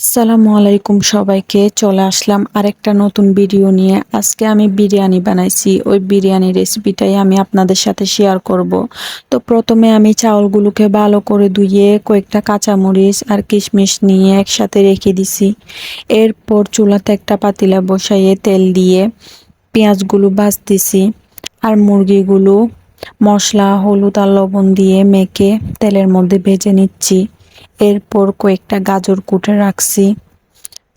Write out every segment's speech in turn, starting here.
আসসালামু আলাইকুম সবাইকে, চলে আসলাম আরেকটা নতুন ভিডিও নিয়ে। আজকে আমি বিরিয়ানি বানাইছি, ওই বিরিয়ানি রেসিপিটাই আমি আপনাদের সাথে শেয়ার করব। তো প্রথমে আমি চাউলগুলোকে ভালো করে ধুয়ে কয়েকটা কাঁচামরিচ আর কিশমিশ নিয়ে একসাথে রেখে দিছি। এরপর চুলাতে একটা পাতিলা বসাইয়ে তেল দিয়ে পেঁয়াজগুলো ভাজতেছি আর মুরগিগুলো মশলা, হলুদ আর লবণ দিয়ে মেখে তেলের মধ্যে ভেজে নিচ্ছি। এরপর কয়েকটা গাজর কুটে রাখছি,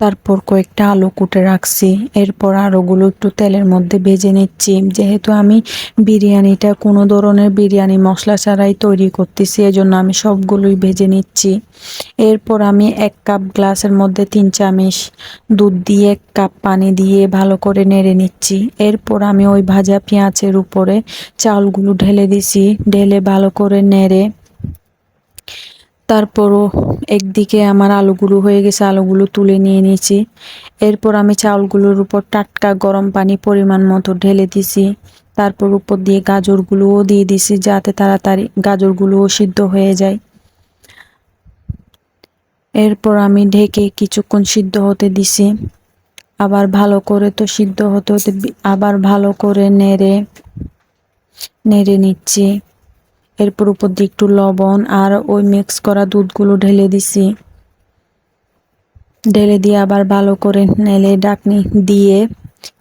তারপর কয়েকটা আলু কুটে রাখছি, এরপর আলুগুলো একটু তেলের মধ্যে ভেজে নিচ্ছি। যেহেতু আমি বিরিয়ানিটা কোনো ধরনের বিরিয়ানি মশলা ছাড়াই তৈরি করতেছি, এজন্য আমি সবগুলোই ভেজে নিচ্ছি। এরপর আমি এক কাপ গ্লাসের মধ্যে তিন চামচ দুধ দিয়ে এক কাপ পানি দিয়ে ভালো করে নেড়ে নিচ্ছি। এরপর আমি ওই ভাজা পেঁয়াজের উপরে চালগুলো ঢেলে দিছি, ঢেলে ভালো করে নেড়ে তারপরও একদিকে আমার আলুগুলো হয়ে গেছে, আলুগুলো তুলে নিয়ে নিয়েছি। এরপর আমি চাউলগুলোর উপর টাটকা গরম পানি পরিমাণ মতো ঢেলে দিছি তারপর উপর দিয়ে গাজরগুলোও দিয়ে দিছি যাতে তাড়াতাড়ি গাজরগুলোও সিদ্ধ হয়ে যায়। এরপর আমি ঢেকে কিছুক্ষণ সিদ্ধ হতে দিছি আবার ভালো করে তো সিদ্ধ হতে হতে আবার ভালো করে নেড়ে নেড়ে নিচ্ছি। এরপর উপর দিয়ে একটু লবণ আর ওই মিক্স করা দুধগুলো ঢেলে দিছি। ঢেলে দিয়ে আবার ভালো করে নেলে ডাকনি দিয়ে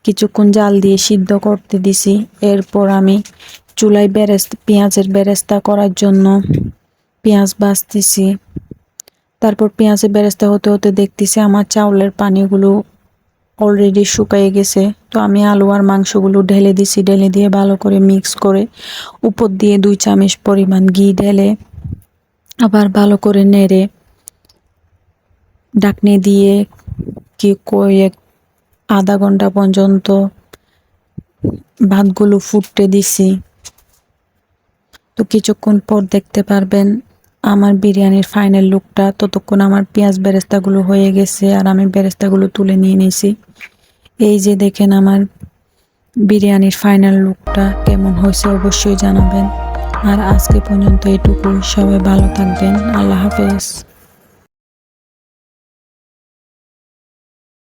কিছুক্ষণ জাল দিয়ে সিদ্ধ করতে দিছি। এরপর আমি চুলায় বেরেস্তা, পেঁয়াজের বেরেস্তা করার জন্য পেঁয়াজ বাছতেছি তারপর পেঁয়াজের বেরেস্তা হতে হতে দেখতেছি আমার চাউলের পানিগুলো অলরেডি শুকিয়ে গেছে। তো আমি আলু আর মাংসগুলো ঢেলে দিছি, ঢেলে দিয়ে ভালো করে মিক্স করে উপর দিয়ে দুই চামচ পরিমাণ ঘি ঢেলে আবার ভালো করে নেড়ে ডাকনি দিয়ে কি কয়েক আধা ঘণ্টা পর্যন্ত ভাতগুলো ফুটতে দিছি। তো কিছুক্ষণ পর দেখতে পারবেন আমার বিরিয়ানির ফাইনাল লুকটা ততক্ষণ আমার পেঁয়াজ বেরেস্তাগুলো হয়ে গেছে আর আমি বেরেস্তাগুলো তুলে নিয়ে নিয়েছি। এই যে দেখেন আমার বিরিয়ানির ফাইনাল লুকটা কেমন হয়েছে অবশ্যই জানাবেন। আর আজকে পর্যন্ত এটুকু সবাই ভালো থাকবেন, আল্লাহ হাফেজ।